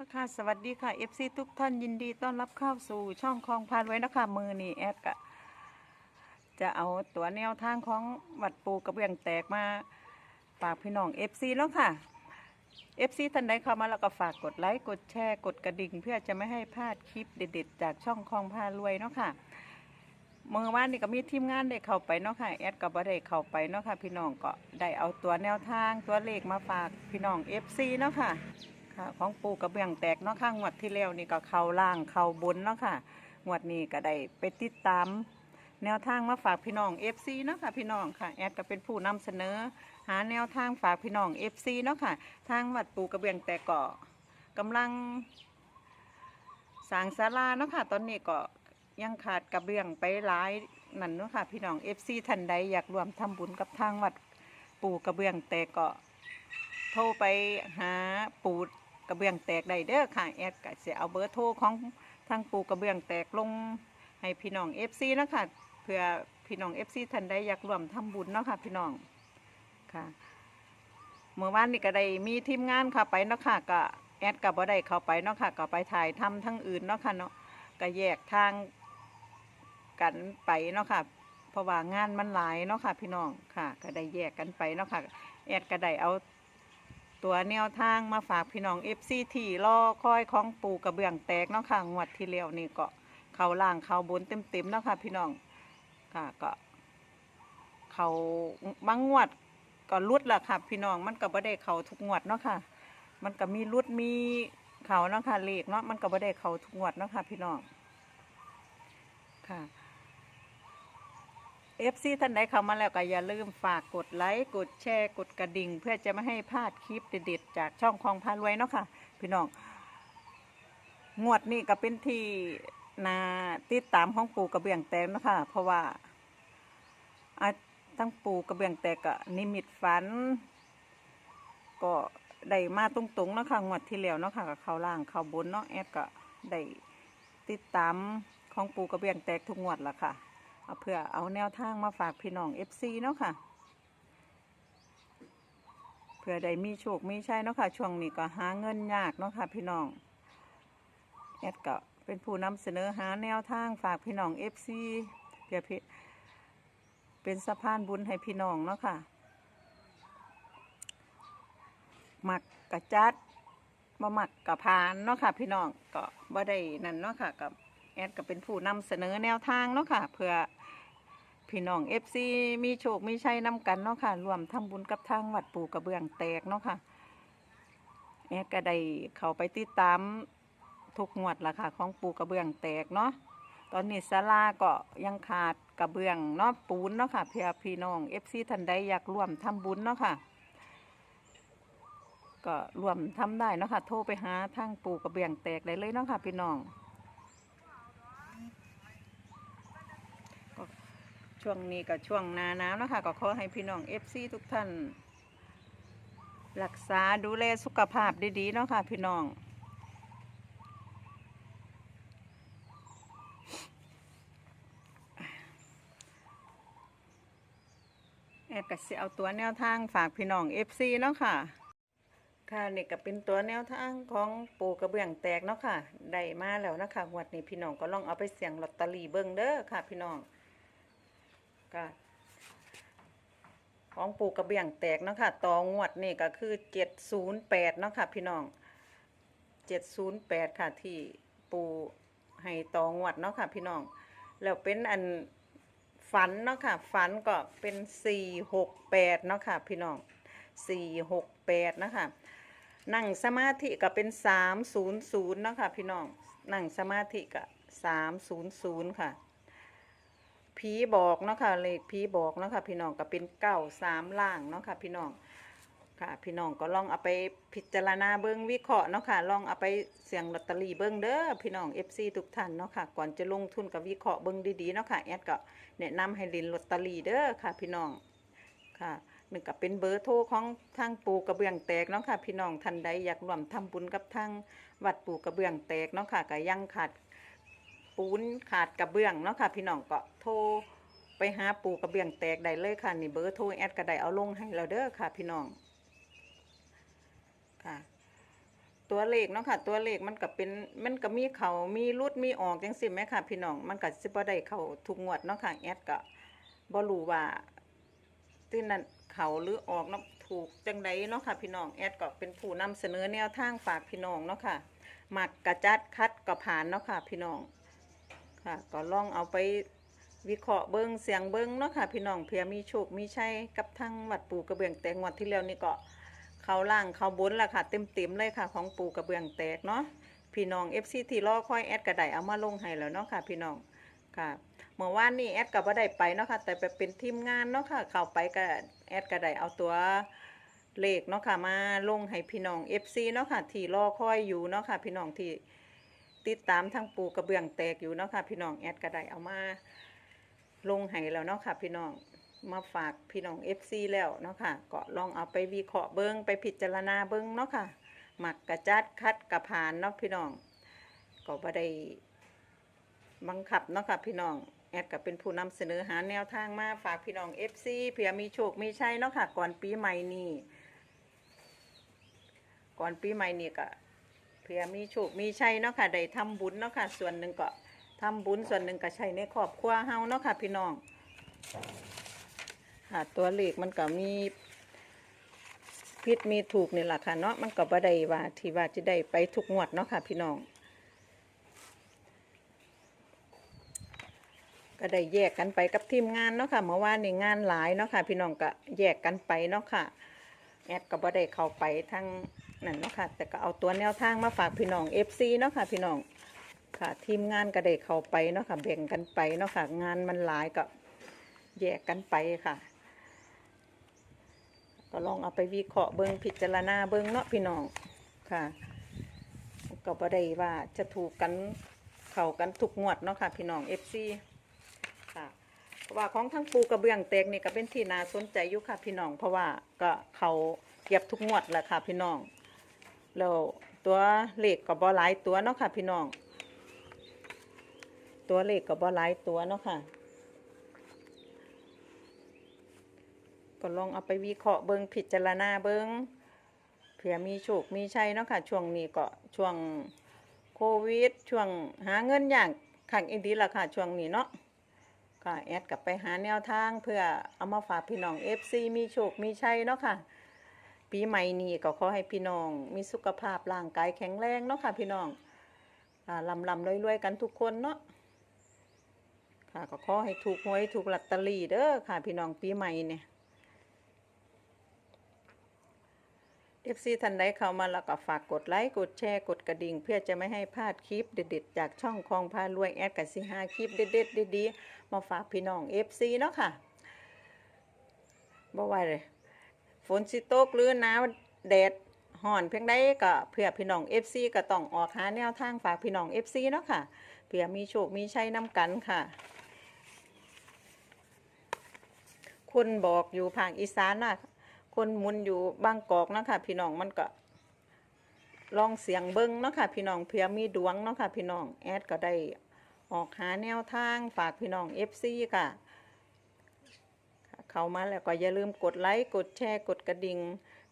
ค่ะสวัสดีค่ะ FC ทุกท่านยินดีต้อนรับเข้าสู่ช่องคลองพานไว้นะคะมือนี่แอดกะจะเอาตัวแนวทางของวัดปูกระเบื้องแตกมาฝากพี่น้อง FC แล้วค่ะ FC ท่านใดเข้ามาแล้วก็ฝากกดไลค์กดแชร์กดกระดิ่ง เพื่อจะไม่ให้พลาดคลิปเด็ดๆ จากช่องคลองพารวยเนาะค่ะเมื่อวานนี่ก็มีทีมงานได้เข้าไปเนาะค่ะแอดก็บ่ได้เข้าไปเนาะค่ะพี่น้องก็ได้เอาตัวแนวทางตัวเลขมาฝากพี่น้อง FC เนาะค่ะ ค่ะ ของปูกระเบื้องแตกเนาะค่ะงวดที่แล้วนี่ก็เข้าล่างเข้าบนเนาะค่ะงวดนี้ก็ได้ไปติดตาม แนวทางมาฝากพี่น้อง FC เนาะค่ะพี่น้องค่ะแอดก็เป็นผู้นำเสนอ หาแนวทางฝากพี่น้อง FC เนาะค่ะ ทางวัดปูกระเบื้องแตกก็กำลังสร้างศาลาเนาะค่ะ ตอนนี้ก็ยังขาดกระเบื้องไปหลายนั่นเนาะค่ะพี่น้อง FC ท่านใดอยากรวมทำบุญกับทางวัดปูกระเบื้องแตกก็ โทรไปหาปู กระเบื้องแตกได้เด้อค่ะแอดก็จะเอาเบอร์โทรของทางปูกระเบื้องแตกลงให้พี่น้อง FC เนะคะเพื่อพี่น้อง FC ท่านใดอยากร่วมทำบุญเนาะค่ะพี่น้องค่ะเมื่อวานนี้ก็ได้มีทีมงานเข้าไปเนาะค่ะก็แอดก็บ่ได้เข้าไปเนาะค่ะก็ไปถ่ายทำทั้งอื่นเนาะค่ะเนาะก็แยกทางกันไปเนาะค่ะเพราะว่างานมันหลายเนาะค่ะพี่น้องค่ะ ก็ได้แยกกันไปเนาะค่ะแอดก็ได้เอา ตัวแนวทางมาฝากพี่น้องเอฟซีที่รอคอยของปูกระเบื้องแตกเนาะค่ะงวดที่แล้วนี่ก็เขาล่างเขาบนเต็มๆเนาะค่ะพี่น้องค่ะก็เขาบางงวดก็รุดละค่ะ พี่น้องมันก็บ่ได้เขาทุกงวดเนาะค่ะ มันก็มีรุดมีเขาเนาะค่ะเลขเนาะมันก็บ่ได้เขาทุกงวดเนาะค่ะพี่น้องค่ะ เอฟซีท่านใดเข้ามาแล้วก็อย่าลืมฝากกดไลค์กดแชร์กดกระดิ่ง เพื่อจะไม่ให้พลาดคลิปเด็ดๆจากช่องคลองพารวยเนาะค่ะ พี่น้องงวดนี้ก็เป็นที่นาติดตามของปู่กระเบื้องแตกเนาะคะเพราะว่าอาทั้งปู่กระเบื้องแตกก็นิมิตฝัน ก็ได้มาตรงๆเนาะค่ะงวดที่แล้วเนาะค่ะกับเขาล่างเขาบนเนาะแอดก็ได้ติดตามของปู่กระเบื้องแตกทุกงวดละค่ะ เอาเพื่อเอาแนวทางมาฝากพี่น้อง FC เนาะค่ะ เพื่อได้มีโชคมีชัยเนาะค่ะ ช่วงนี้ก็หาเงินยากเนาะค่ะ พี่น้องแอดก็เป็นผู้นำเสนอหาแนวทางฝากพี่น้อง FC เพื่อพี่เป็นสะพานบุญให้พี่น้องเนาะค่ะหมักกะจัดบ่มักกะพานเนาะค่ะ พี่น้องก็บ่ได้นั่นเนาะค่ะกับแอดก็เป็นผู้นำเสนอแนวทางเนาะค่ะเพื่อ พี่น้องเอฟซีมีโชคมีชัยนำกันเนาะค่ะรวมทำบุญกับทางวัดปู่กระเบื้องแตกเนาะค่ะแอดก็ได้เข้าไปติดตามทุกงวดละค่ะ ของปู่กระเบื้องแตกเนาะตอนนี้ศาลาก็ยังขาดกระเบื้องเนาะปูนเนาะค่ะเพื่อพี่น้องเอฟซีท่านใดอยากร่วมทำบุญเนาะค่ะ ก็รวมทำได้เนาะค่ะโทรไปหาทางปู่กระเบื้องแตกได้เลยเนาะค่ะพี่น้อง ช่วงนี้ก็ช่วงนานาวเนะคะก็ขอให้พี่น้องเอฟซีทุกท่าน รักษาดูแลสุขภาพดีๆเนาะค่ะพี่น้องแอดก็สิเอาตัวแนวทางฝากพี่น้องเอฟซีเนาะค่ะ ค่ะนี่ก็เป็นตัวแนวทางของปูกระเบื้องแตกเนาะค่ะ ได้มาแล้วนะคะงวดนี้พี่น้องก็ลองเอาไปเสี่ยงลอตเตอรี่เบิ่งเด้อค่ะ พี่น้อง ก็ของปูกระเบียงแตกเนาะค่ะต่องวดนี่ก็คือเจ็ดศูนย์แปดเนาะค่ะพี่น้องเจ็ดศูนย์แปดค่ะที่ปูให้ต่องวดเนาะค่ะพี่น้องแล้วเป็นอันฝันเนาะค่ะฝันก็เป็นสี่หกแปดเนาะค่ะพี่น้องสี่หกแปดนะคะนั่งสมาธิก็เป็นสามศูนย์ศูนย์เนาะค่ะพี่น้องนั่งสมาธิก็สามศูนย์ศูนย์ค่ะ ผีบอกเนาะค่ะเลขผีบอกเนาะค่ะพี่น้องก็เป็นเก้าสามล่างเนาะค่ะพี่น้องค่ะพี่น้องก็ลองเอาไปพิจารณาเบิ้งวิเคราะห์เนาะค่ะลองเอาไปเสี่ยงลอตเตอรี่เบิ้งเด้อพี่น้อง FC ทุกท่านเนาะค่ะก่อนจะลงทุนกับวิเคราะห์เบิ้งดีๆเนาะค่ะแอดก็แนะนำให้ลินลอตเตอรี่เด้อค่ะพี่น้องค่ะหนึ่งก็เป็นเบอร์โทรของทางปูกระเบื้องแตกเนาะค่ะพี่น้องท่านใดอยากร่วมทำบุญกับทางวัดปูกระเบื้องแตกเนาะค่ะก็ยังขาด ปูนขาดกระเบื้องเนาะค่ะพี่น้องก็โทรไปหาปูกระเบื้องแตกได้เลยค่ะนี่เบอร์โทรแอดก็ไดเอาลงให้เราเด้อค่ะพี่น้องค่ะ ตัวเลขเนาะค่ะ ตัวเลขมันก็เป็นมันก็มีเขามีรุดมีออกจังซี่แหมค่ะ พี่น้องมันก็สิบ่ได้เขาทุกงวดเนาะค่ะแอดก็บ่รู้ว่าที่นั่นเขาหรือออกเนาะถูกจังไดเนาะค่ะพี่น้องแอดก็เป็นผู้นำเสนอแนวทางฝากพี่น้องเนาะค่ะหมักกระจัดคัดก็ผ่านเนาะค่ะพี่น้อง ค่ะ ก็ลองเอาไปวิเคราะห์เบิ่งเสียงเบิ่งเนาะค่ะ พี่น้องเผื่อมีโชคมีชัยกับทางวัดปู่กระเบื้องแต่งวดที่แล้วนี่ก็เขาล่างเขาบนละค่ะ เต็มเต็มๆเลยค่ะ ของปูกระเบื้องแตกเนาะพี่น้อง FC ที่รอคอยแอดกระไดเอามาลงให้แล้วเนาะค่ะ พี่น้องค่ะเมื่อวานนี้แอดก็บ่ได้ไปเนาะค่ะ แต่ไปเป็นทีมงานเนาะค่ะ เข้าไปก็แอดกระไดเอาตัวเลขเนาะค่ะมาลงให้พี่น้อง FC เนาะค่ะ ที่รอคอยอยู่เนาะค่ะ พี่น้องที่ ติดตามทางปูกระเบื้องแตกอยู่เนาะค่ะ พี่น้องแอดกระไดเอามาลงให้แล้วเนาะค่ะ พี่น้องมาฝากพี่น้อง FC แล้วเนาะค่ะก็ลองเอาไปวิเคราะห์เบิ้งไปพิจารณาเบิ้งเนาะค่ะหมักกระจัดคัดกระผานเนาะพี่น้องก็บ่ได้บังคับเนาะค่ะพี่น้องแอดก็เป็นผู้นำเสนอหาแนวทางมาฝากพี่น้อง FC เผื่อมีโชคมีชัยเนาะค่ะก่อนปีใหม่นี้ก่อนปีใหม่นี้ก็ ผื่อมีโชคมีชัยเนาะค่ะได้ทำบุญเนาะค่ะ ส่วนหนึ่งก็ทำบุญส่วนหนึ่งก็ใช้ในครอบครัวเฮาเนาะค่ะ พี่น้องค่ะตัวเลขมันก็มีผิดมีถูกนี่แหละค่ะเนาะมันก็บ่ได้ว่าที่ว่าจะได้ไปทุกงวดเนาะค่ะ พี่น้อง ก็ได้แยกกันไปกับทีมงานเนาะค่ะเมื่อวานนี่งานหลายเนาะค่ะ พี่น้องก็แยกกันไปเนาะค่ะแอดก็บ่ได้เข้าไปทั้ง นั่นเนาะค่ะ แต่ก็เอาตัวแนวทางมาฝากพี่น้อง FC เนาะค่ะ พี่น้องค่ะทีมงานก็ได้เข้าไปเนาะค่ะแบ่งกันไปเนาะค่ะ งานมันหลายก็แยกกันไปค่ะ ก็ลองเอาไปวิเคราะห์เบิ้งพิจารณาเบิ้งเนาะพี่น้องค่ะ ก็บ่ได้ว่าจะถูกกันเข้ากันทุกงวดเนาะค่ะ พี่น้อง FC ค่ะเพราะว่าของทั้งปูกระเบื้องแตกนี่ก็เป็นที่น่าสนใจอยู่ค่ะพี่น้อง เพราะว่าก็เขาเก็บทุกงวดแหละค่ะพี่น้อง แล้วตัวเลขก็บ่หลายตัวเนาะค่ะ พี่น้อง ตัวเลขก็บ่หลายตัวเนาะค่ะ ก็ลองเอาไปวิเคราะห์เบิงพิจารณาเบิงเผื่อมีโชคมีชัยเนาะค่ะ ช่วงนี้ก็ช่วงโควิด ช่วงหาเงินอย่างขังอีดีละค่ะ ช่วงนี้เนาะก็แอดกลับไปหาแนวทางเพื่อเอามาฝากพี่น้อง FC มีโชคมีชัยเนาะค่ะ ปีใหม่นี้ก็ขอให้พี่น้อง มีสุขภาพร่างกายแข็งแรงเนาะค่ะ พี่น้องลำลำรวยๆกันทุกคนเนาะค่ะก็ขอให้ถูกหวยถูกลอตเตอรี่เด้อค่ะ พี่น้องปีใหม่เนี่ยเอฟซีท่านใดเข้ามาแล้วก็ฝากกดไลค์กดแชร์กดกระดิ่ง เพื่อจะไม่ให้พลาดคลิปเด็ดๆ จากช่องคลองพารวยแอดกับสิหาคลิปเด็ดๆดีๆมาฝากพี่น้องเอฟซีเนาะค่ะบ่ว่าเลย ฝนสิตกหรือนาวแดดห่อนเพียงใดก็เพื่อพี่น้องเอฟซีก็ต้องออกหาแนวทางฝากพี่น้องเอฟซีเนาะค่ะเพื่อมีโชคมีชัยนำกันค่ะ คนบอกอยู่ภาคอีสานน่ะคนมุนอยู่บางกอกเนาะค่ะพี่น้องมันก็ลองเสียงเบิ้งเนาะค่ะพี่น้องเผื่อมีดวงเนาะค่ะพี่น้องแอดก็ได้ออกหาแนวทางฝากพี่น้อง FC ค่ะ เขามาแล้วก็อย่าลืมกดไลค์กดแชร์กดกระดิ่ง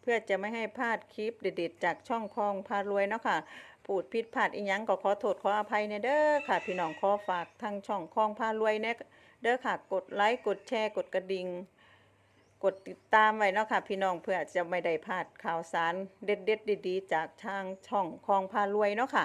เพื่อจะไม่ให้พลาดคลิปเด็ดๆ จากช่องคลองพารวยเนาะค่ะพูดผิดพลาดอีหยังก็ขอโทษขออภัยในเด้อค่ะ พี่น้องขอฝากทางช่องคลองพารวยเนี่ยเด้อค่ะกดไลค์กดแชร์กดกระดิ่งกดติดตามไว้เนาะค่ะ พี่น้องเพื่อจะไม่ได้พลาดข่าวสารเด็ดๆดีๆ จากทางช่องคลองพารวยเนาะค่ะ